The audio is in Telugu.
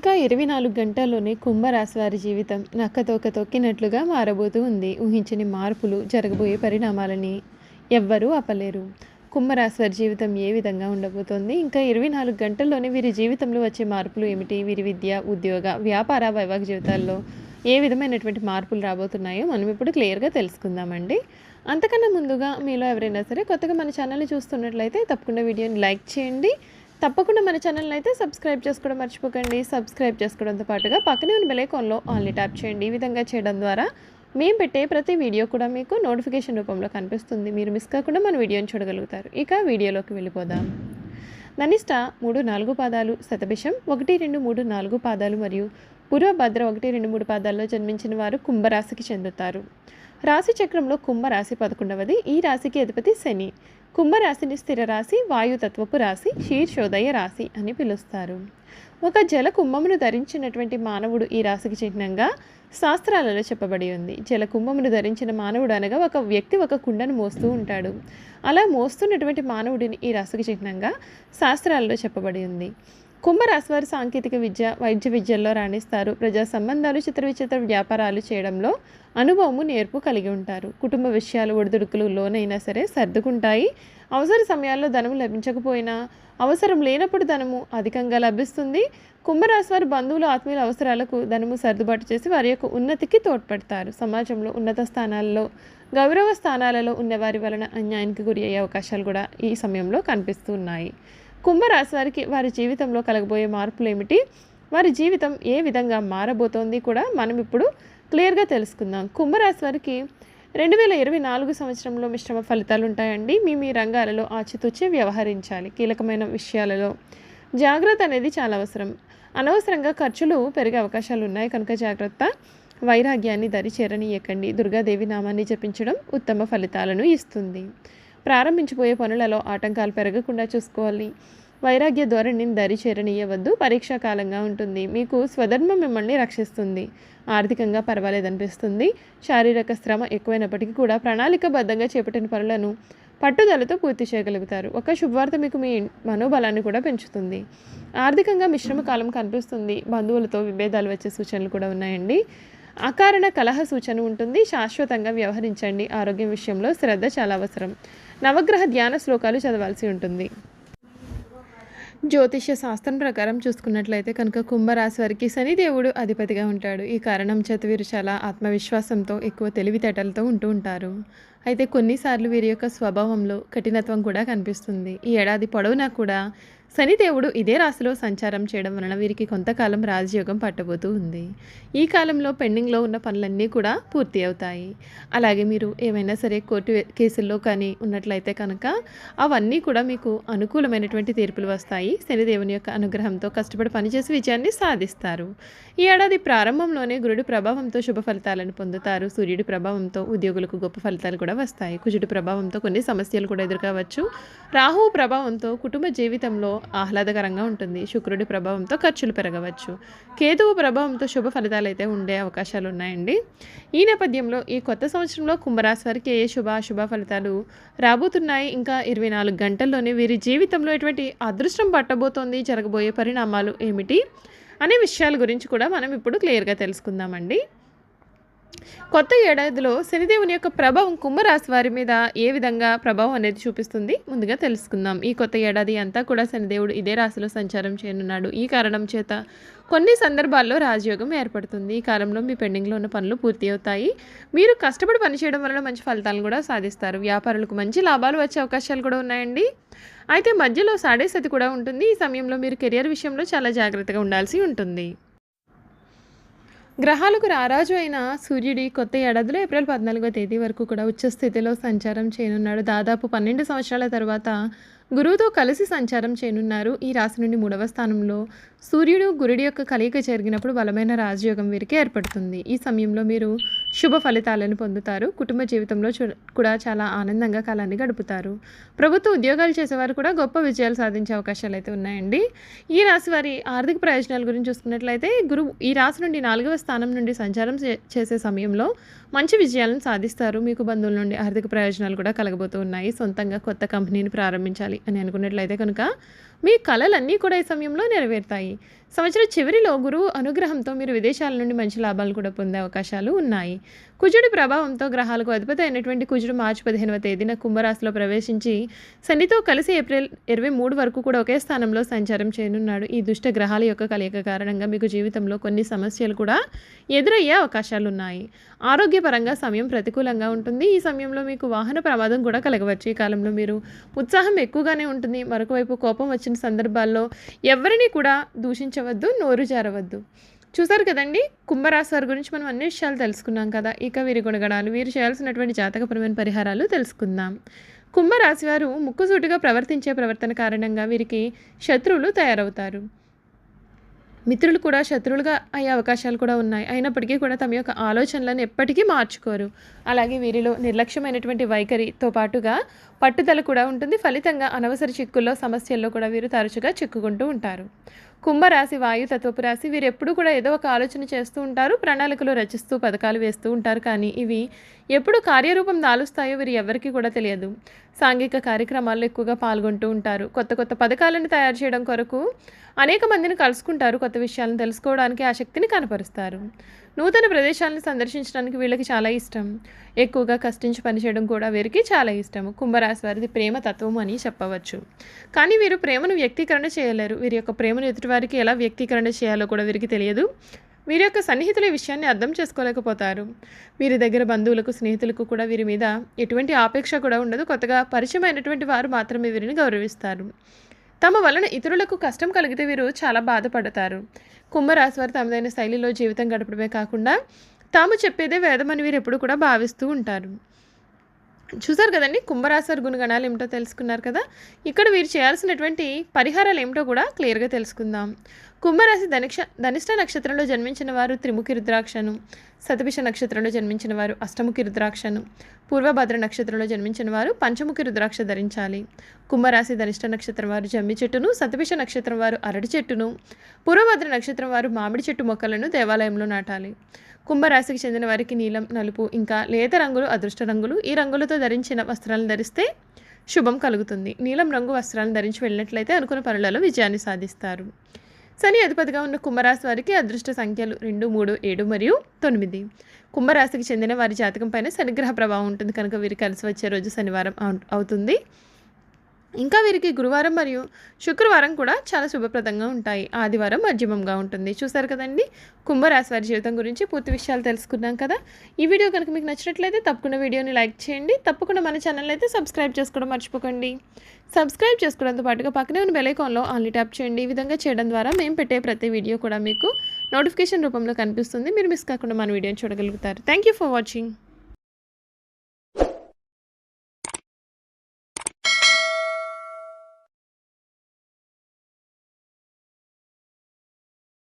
ఇంకా ఇరవై నాలుగు గంటల్లోనే కుంభరాశి వారి జీవితం నక్కతోక తొక్కినట్లుగా మారబోతూ ఉంది. ఊహించని మార్పులు జరగబోయే పరిణామాలని ఎవ్వరూ ఆపలేరు. కుంభరాశి వారి జీవితం ఏ విధంగా ఉండబోతోంది? ఇంకా ఇరవై నాలుగు గంటల్లోనే వీరి జీవితంలో వచ్చే మార్పులు ఏమిటి? వీరి విద్య ఉద్యోగ వ్యాపార వైవాహిక జీవితాల్లో ఏ విధమైనటువంటి మార్పులు రాబోతున్నాయో మనం ఇప్పుడు క్లియర్గా తెలుసుకుందామండి. అంతకన్నా ముందుగా మీలో ఎవరైనా సరే కొత్తగా మన ఛానల్ని చూస్తున్నట్లయితే తప్పకుండా వీడియోని లైక్ చేయండి. తప్పకుండా మన ఛానల్ని అయితే సబ్స్క్రైబ్ చేసుకోవడం మర్చిపోకండి. సబ్స్క్రైబ్ చేసుకోవడంతో పాటుగా పక్కనే ఉన్న బెలైకాన్లో ఆన్లీ ట్యాప్ చేయండి. ఈ విధంగా చేయడం ద్వారా మేము పెట్టే ప్రతి వీడియో కూడా మీకు నోటిఫికేషన్ రూపంలో కనిపిస్తుంది. మీరు మిస్ కాకుండా మన వీడియోని చూడగలుగుతారు. ఇక వీడియోలోకి వెళ్ళిపోదాం. ననిష్ట మూడు నాలుగు పాదాలు శతభిషం ఒకటి రెండు మూడు నాలుగు పాదాలు మరియు పూర్వభద్ర ఒకటి రెండు మూడు పాదాల్లో జన్మించిన వారు కుంభరాశికి చెందుతారు. రాశి చక్రంలో కుంభరాశి పదకొండవది. ఈ రాశికి అధిపతి శని. కుంభరాశిని స్థిర రాశి వాయుతత్వపు రాశి శీర్షోదయ రాశి అని పిలుస్తారు. ఒక జల కుంభమును ధరించినటువంటి మానవుడు ఈ రాశికి చిహ్నంగా శాస్త్రాలలో చెప్పబడి ఉంది. జల కుంభమును ధరించిన మానవుడు అనగా ఒక వ్యక్తి ఒక కుండను మోస్తూ ఉంటాడు. అలా మోస్తున్నటువంటి మానవుడిని ఈ రాశికి చిహ్నంగా శాస్త్రాలలో చెప్పబడి ఉంది. కుంభరాశివారి సాంకేతిక విద్య వైద్య విద్యల్లో రాణిస్తారు. ప్రజా సంబంధాలు చిత్ర విచిత్ర వ్యాపారాలు చేయడంలో అనుభవము నేర్పు కలిగి ఉంటారు. కుటుంబ విషయాలు ఒడిదుడుకులు లోనైనా సరే సర్దుకుంటాయి. అవసర సమయాల్లో ధనము లభించకపోయినా అవసరం లేనప్పుడు ధనము అధికంగా లభిస్తుంది. కుంభరాశి వారి బంధువులు ఆత్మీయుల అవసరాలకు ధనము సర్దుబాటు చేసి వారి యొక్క ఉన్నతికి తోడ్పడతారు. సమాజంలో ఉన్నత స్థానాల్లో గౌరవ స్థానాలలో ఉన్నవారి వలన అన్యాయానికి గురి అయ్యే అవకాశాలు కూడా ఈ సమయంలో కనిపిస్తున్నాయి కుంభరాశి వారికి వారి జీవితంలో కలగబోయే మార్పులు ఏమిటి వారి జీవితం ఏ విధంగా మారబోతోంది కూడా మనం ఇప్పుడు క్లియర్గా తెలుసుకుందాం. కుంభరాశి వారికి రెండు వేల ఇరవై నాలుగు సంవత్సరంలో మిశ్రమ ఫలితాలు ఉంటాయండి మీ మీ రంగాలలో ఆచితూచి వ్యవహరించాలి. కీలకమైన విషయాలలో జాగ్రత్త అనేది చాలా అవసరం. అనవసరంగా ఖర్చులు పెరిగే అవకాశాలు ఉన్నాయి. కనుక జాగ్రత్త. వైరాగ్యాన్ని దరి చేరనీయకండి దుర్గాదేవి నామాన్ని జపించడం ఉత్తమ ఫలితాలను ఇస్తుంది. ప్రారంభించిపోయే పనులలో ఆటంకాలు పెరగకుండా చూసుకోవాలి. వైరాగ్య ధోరణిని దరి చేరనీయవద్దు పరీక్షా కాలంగా ఉంటుంది. మీకు స్వధర్మం మిమ్మల్ని రక్షిస్తుంది. ఆర్థికంగా పర్వాలేదనిపిస్తుంది. శారీరక శ్రమ ఎక్కువైనప్పటికీ కూడా ప్రణాళికబద్ధంగా చేపట్టిన పనులను పట్టుదలతో పూర్తి చేయగలుగుతారు. ఒక శుభవార్త మీకు మీ మనోబలాన్ని కూడా పెంచుతుంది. ఆర్థికంగా మిశ్రమ కాలం కనిపిస్తుంది. బంధువులతో విభేదాలు వచ్చే సూచనలు కూడా ఉన్నాయండి. అకారణ కలహ సూచన ఉంటుంది. శాశ్వతంగా వ్యవహరించండి. ఆరోగ్యం విషయంలో శ్రద్ధ చాలా అవసరం. నవగ్రహ ధ్యాన శ్లోకాలు చదవాల్సి ఉంటుంది. జ్యోతిష్య శాస్త్రం ప్రకారం చూసుకున్నట్లయితే కనుక కుంభరాశి వారికి శనిదేవుడు అధిపతిగా ఉంటాడు. ఈ కారణం చేత వీరు చాలా ఆత్మవిశ్వాసంతో ఎక్కువ తెలివితేటలతో ఉంటూ ఉంటారు. అయితే కొన్నిసార్లు వీరి యొక్క స్వభావంలో కఠినత్వం కూడా కనిపిస్తుంది. ఈ ఏడాది పొడవునా కూడా శనిదేవుడు ఇదే రాశిలో సంచారం చేయడం వలన వీరికి కొంతకాలం రాజయోగం పట్టబోతూ ఉంది. ఈ కాలంలో పెండింగ్లో ఉన్న పనులన్నీ కూడా పూర్తి అవుతాయి. అలాగే మీరు ఏమైనా సరే కోర్టు కేసుల్లో కానీ ఉన్నట్లయితే కనుక అవన్నీ కూడా మీకు అనుకూలమైనటువంటి తీర్పులు వస్తాయి. శనిదేవుని యొక్క అనుగ్రహంతో కష్టపడి పనిచేసి విజయాన్ని సాధిస్తారు. ఈ ఏడాది ప్రారంభంలోనే గురుడి ప్రభావంతో శుభ ఫలితాలను పొందుతారు. సూర్యుడి ప్రభావంతో ఉద్యోగులకు గొప్ప ఫలితాలు కూడా వస్తాయి. కుజుడి ప్రభావంతో కొన్ని సమస్యలు కూడా ఎదుర్కోవచ్చు. రాహువు ప్రభావంతో కుటుంబ జీవితంలో ఆహ్లాదకరంగా ఉంటుంది. శుక్రుడి ప్రభావంతో ఖర్చులు పెరగవచ్చు. కేతువు ప్రభావంతో శుభ ఫలితాలు అయితే ఉండే అవకాశాలు ఉన్నాయండి ఈ నేపథ్యంలో ఈ కొత్త సంవత్సరంలో కుంభరాశి వారికి ఏ శుభ అశుభ ఫలితాలు రాబోతున్నాయి? ఇంకా ఇరవై నాలుగు గంటల్లోనే వీరి జీవితంలో ఎటువంటి అదృష్టం పట్టబోతోంది? జరగబోయే పరిణామాలు ఏమిటి? అనే విషయాల గురించి కూడా మనం ఇప్పుడు క్లియర్గా తెలుసుకుందామండి. కొత్త ఏడాదిలో శనిదేవుని యొక్క ప్రభావం కుంభరాశి వారి మీద ఏ విధంగా ప్రభావం అనేది చూపిస్తుంది? ముందుగా తెలుసుకుందాం. ఈ కొత్త ఏడాది అంతా కూడా శనిదేవుడు ఇదే రాశిలో సంచారం చేయనున్నాడు. ఈ కారణం చేత కొన్ని సందర్భాల్లో రాజయోగం ఏర్పడుతుంది. ఈ కాలంలో మీ పెండింగ్లో ఉన్న పనులు పూర్తి అవుతాయి. మీరు కష్టపడి పనిచేయడం వల్ల మంచి ఫలితాలను కూడా సాధిస్తారు. వ్యాపారులకు మంచి లాభాలు వచ్చే అవకాశాలు కూడా ఉన్నాయండి. అయితే మధ్యలో సాడే సతి కూడా ఉంటుంది. ఈ సమయంలో మీరు కెరియర్ విషయంలో చాలా జాగ్రత్తగా ఉండాల్సి ఉంటుంది. గ్రహాలకు రారాజు అయిన సూర్యుడి కొత్త ఏడాదిలో ఏప్రిల్ పద్నాలుగో తేదీ వరకు కూడా ఉచ్చస్థితిలో సంచారం చేయనున్నాడు. దాదాపు పన్నెండు సంవత్సరాల తర్వాత గురువుతో కలిసి సంచారం చేయనున్నారు. ఈ రాశి నుండి మూడవ స్థానంలో సూర్యుడు గురుడి యొక్క కలయిక జరిగినప్పుడు బలమైన రాజయోగం వీరికి ఏర్పడుతుంది. ఈ సమయంలో మీరు శుభ ఫలితాలను పొందుతారు. కుటుంబ జీవితంలో చూ- కూడా చాలా ఆనందంగా కాలాన్ని గడుపుతారు. ప్రభుత్వ ఉద్యోగాలు చేసేవారు కూడా గొప్ప విజయాలు సాధించే అవకాశాలు అయితే ఉన్నాయండి. ఈ రాశి వారి ఆర్థిక ప్రయోజనాల గురించి చూసుకున్నట్లయితే గురువు ఈ రాశి నుండి నాలుగవ స్థానం నుండి సంచారం చే- చేసే సమయంలో మంచి విజయాలను సాధిస్తారు. మీకు బంధువుల నుండి ఆర్థిక ప్రయోజనాలు కూడా కలగబోతూ ఉన్నాయి. సొంతంగా కొత్త కంపెనీని ప్రారంభించాలి అని అనుకున్నట్లయితే కనుక మీ కళలన్నీ కూడా ఈ సమయంలో నెరవేరుతాయి. సంవత్సరం చివరిలో గురువు అనుగ్రహంతో మీరు విదేశాల నుండి మంచి లాభాలు కూడా పొందే అవకాశాలు ఉన్నాయి. కుజుడి ప్రభావంతో గ్రహాలకు అధిపతి అయినటువంటి కుజుడు మార్చి పదిహేనవ తేదీన కుంభరాశిలో ప్రవేశించి శనితో కలిసి ఏప్రిల్ ఇరవై మూడు వరకు కూడా ఒకే స్థానంలో సంచారం చేయనున్నాడు. ఈ దుష్ట గ్రహాల యొక్క కలయిక కారణంగా మీకు జీవితంలో కొన్ని సమస్యలు కూడా ఎదురయ్యే అవకాశాలు ఉన్నాయి ఆరోగ్యపరంగా సమయం ప్రతికూలంగా ఉంటుంది. ఈ సమయంలో మీకు వాహన ప్రమాదం కూడా కలగవచ్చు. ఈ కాలంలో మీరు ఉత్సాహం ఎక్కువగానే ఉంటుంది. మరొక వైపు కోపం వచ్చిన సందర్భాల్లో ఎవరిని కూడా దూషించవద్దు నోరు జారవద్దు. చూసారు కదండి? కుంభరాశి వారి గురించి మనం అన్ని విషయాలు తెలుసుకున్నాం కదా. ఇక వీరి గుణగణాలు వీరు చేయాల్సినటువంటి జాతకపరమైన పరిహారాలు తెలుసుకుందాం. కుంభరాశి వారు ముక్కుసూటిగా ప్రవర్తించే ప్రవర్తన కారణంగా వీరికి శత్రువులు తయారవుతారు. మిత్రులు కూడా శత్రువులుగా అయ్యే అవకాశాలు కూడా ఉన్నాయి. అయినప్పటికీ కూడా తమ యొక్క ఆలోచనలను ఎప్పటికీ మార్చుకోరు. అలాగే వీరిలో నిర్లక్ష్యమైనటువంటి వైఖరితో పాటుగా పట్టుదల కూడా ఉంటుంది. ఫలితంగా అనవసర చిక్కుల్లో సమస్యల్లో కూడా వీరు తరచుగా చిక్కుకుంటూ ఉంటారు. కుంభరాశి వాయు తత్వపు రాశి వీరు ఎప్పుడు కూడా ఏదో ఒక ఆలోచన చేస్తూ ఉంటారు ప్రణాళికలు రచిస్తూ పథకాలు వేస్తూ ఉంటారు. కానీ ఇవి ఎప్పుడు కార్యరూపం దాలుస్తాయో వీరు ఎవరికీ కూడా తెలియదు. సాంఘిక కార్యక్రమాల్లో ఎక్కువగా పాల్గొంటూ ఉంటారు. కొత్త కొత్త పథకాలను తయారు చేయడం కొరకు అనేక మందిని కలుసుకుంటారు. కొత్త విషయాలను తెలుసుకోవడానికి ఆసక్తిని కనపరుస్తారు. నూతన ప్రదేశాలను సందర్శించడానికి వీళ్ళకి చాలా ఇష్టం. ఎక్కువగా కష్టించి పనిచేయడం కూడా వీరికి చాలా ఇష్టం. కుంభరాశి వారిది ప్రేమ తత్వం అని చెప్పవచ్చు. కానీ వీరు ప్రేమను వ్యక్తీకరణ చేయలేరు. వీరి యొక్క ప్రేమను వారికి ఎలా వ్యక్తీకరణ చేయాలో కూడా వీరికి తెలియదు. వీరి యొక్క సన్నిహితుల విషయాన్ని అర్థం చేసుకోలేకపోతారు. వీరి దగ్గర బంధువులకు స్నేహితులకు కూడా వీరి మీద ఎటువంటి ఆపేక్ష కూడా ఉండదు. కొత్తగా పరిచయమైనటువంటి వారు మాత్రమే వీరిని గౌరవిస్తారు. తమ వలన ఇతరులకు కష్టం కలిగితే వీరు చాలా బాధపడతారు. కుంభరాశి వారు తమదైన శైలిలో జీవితం గడపడమే కాకుండా తాము చెప్పేదే వేదమని వీరు ఎప్పుడు కూడా భావిస్తూ ఉంటారు. చూసారు కదండి? కుంభరాశి గుణగణాలు ఏమిటో తెలుసుకున్నారు కదా? ఇక్కడ వీరు చేయాల్సినటువంటి పరిహారాలు ఏమిటో కూడా క్లియర్గా తెలుసుకుందాం. కుంభరాశి ధనిక్ష ధనిష్ట నక్షత్రంలో జన్మించిన వారు త్రిముఖి రుద్రాక్షను సతభిష నక్షత్రంలో జన్మించిన వారు అష్టముఖి రుద్రాక్షను పూర్వభద్ర నక్షత్రంలో జన్మించిన వారు పంచముఖి రుద్రాక్ష ధరించాలి. కుంభరాశి ధనిష్ట నక్షత్రం వారు జమ్మి చెట్టును సతభిష నక్షత్రం వారు అరటి చెట్టును పూర్వభద్ర నక్షత్రం వారు మామిడి చెట్టు మొక్కలను దేవాలయంలో నాటాలి. కుంభరాశికి చెందిన వారికి నీలం నలుపు ఇంకా లేత రంగులు అదృష్ట రంగులు ఈ రంగులతో ధరించిన వస్త్రాలను ధరిస్తే శుభం కలుగుతుంది. నీలం రంగు వస్త్రాలను ధరించి వెళ్ళినట్లయితే అనుకున్న పనులలో విజయాన్ని సాధిస్తారు. శని అధిపతిగా ఉన్న కుంభరాశి వారికి అదృష్ట సంఖ్యలు రెండు మూడు ఏడు మరియు తొమ్మిది. కుంభరాశికి చెందిన వారి జాతకం పైన శనిగ్రహ ప్రభావం ఉంటుంది. కనుక వీరు కలిసి వచ్చే రోజు శనివారం అవు- అవుతుంది. ఇంకా వీరికి గురువారం మరియు శుక్రవారం కూడా చాలా శుభప్రదంగా ఉంటాయి. ఆదివారం మధ్యమంగా ఉంటుంది. చూసారు కదండి? కుంభరాశి వారి జీవితం గురించి పూర్తి విషయాలు తెలుసుకున్నాం కదా? ఈ వీడియో కనుక మీకు నచ్చినట్లయితే తప్పకుండా వీడియోని లైక్ చేయండి. తప్పకుండా మన ఛానల్ అయితే సబ్స్క్రైబ్ చేసుకోవడం మర్చిపోకండి. సబ్స్క్రైబ్ చేసుకోవడంతో పాటుగా పక్కనే ఉన్న బెలైకాన్లో ఆన్లీ ట్యాప్ చేయండి. ఈ విధంగా చేయడం ద్వారా మేము పెట్టే ప్రతి వీడియో కూడా మీకు నోటిఫికేషన్ రూపంలో కనిపిస్తుంది. మీరు మిస్ కాకుండా మన వీడియోని చూడగలుగుతారు. Thank you for watching.